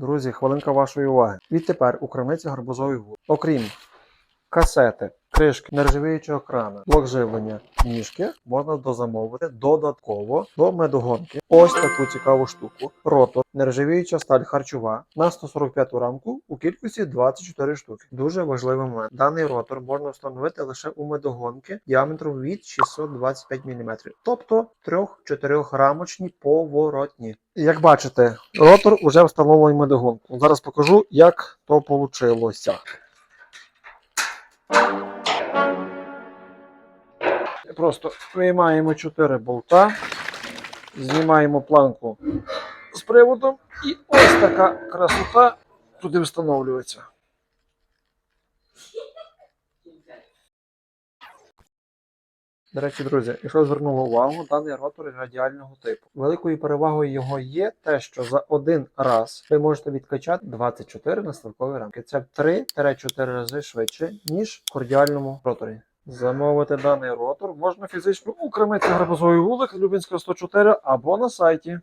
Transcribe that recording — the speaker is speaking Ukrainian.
Друзі, хвилинка вашої уваги. Відтепер у крамниці гарбузовий гур. Окрім касети, кришки, нержавіючого крана, блок живлення, ніжки можна дозамовити додатково до медогонки. Ось таку цікаву штуку. Ротор, нержавіюча сталь харчова на 145 рамку у кількості 24 штуки. Дуже важливий момент. Даний ротор можна встановити лише у медогонки діаметром від 625 мм, тобто 3-4 рамочні поворотні. Як бачите, ротор уже встановлений медогонку. Зараз покажу, як то вийшло. Просто виймаємо 4 болта, знімаємо планку з приводом, і ось така красота туди встановлюється. До речі, друзі, якщо звернули увагу, даний ротор радіального типу. Великою перевагою його є те, що за один раз ви можете відкачати 24 наставкові рамки. Це в 3-4 рази швидше, ніж в кордіальному роторі. Замовити даний ротор можна фізично у крамиці гарбузовий вулик Любінська 104 або на сайті.